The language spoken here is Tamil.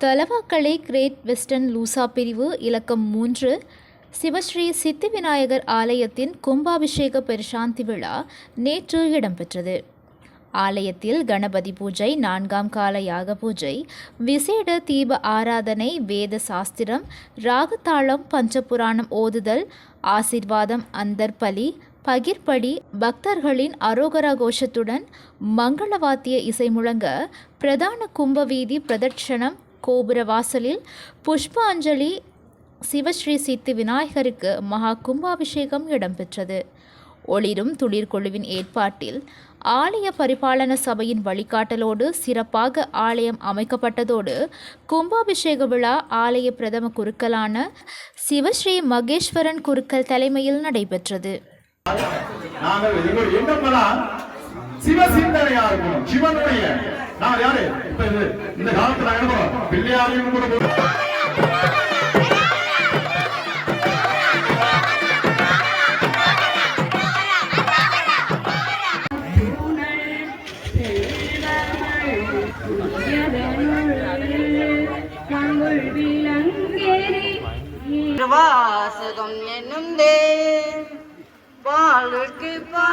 தலவாக்கலை கிரேட் வெஸ்டர்ன் லூசா பிரிவு இலக்கம் மூன்று சிவஸ்ரீ சித்தி விநாயகர் ஆலயத்தின் கும்பாபிஷேக பெருசாந்தி விழா நேற்று இடம்பெற்றது. ஆலயத்தில் கணபதி பூஜை நான்காம் கால யாக பூஜை விசேட தீப ஆராதனை வேத சாஸ்திரம் ராகத்தாளம் பஞ்சபுராணம் ஓதுதல் ஆசிர்வாதம் அந்தர்பலி பகிர்படி பக்தர்களின் அரோகரா கோஷத்துடன் மங்களவாத்திய இசை முழங்க பிரதான கும்பவீதி பிரதட்சணம் கோபுர வாசலில் புஷ்பாஞ்சலி சிவஸ்ரீ சித்தி விநாயகருக்கு மகா கும்பாபிஷேகம் இடம்பெற்றது. ஒளிரும் துளிர்குழுவின் ஏற்பாட்டில் ஆலய பரிபாலன சபையின் வழிகாட்டலோடு சிறப்பாக ஆலயம் அமைக்கப்பட்டதோடு கும்பாபிஷேக விழா ஆலய பிரதம குருக்களான சிவஸ்ரீ மகேஸ்வரன் குருக்கள் தலைமையில் நடைபெற்றது. நாங்கள் சிவ சிந்தனையா இருக்கணும் சிவனுடைய நான் யாரு? இப்ப இது இந்த காலத்துல நாங்க என்ன பிள்ளையாரையும் கூட வாசகம் என்னும் தே பாலுக்கு பா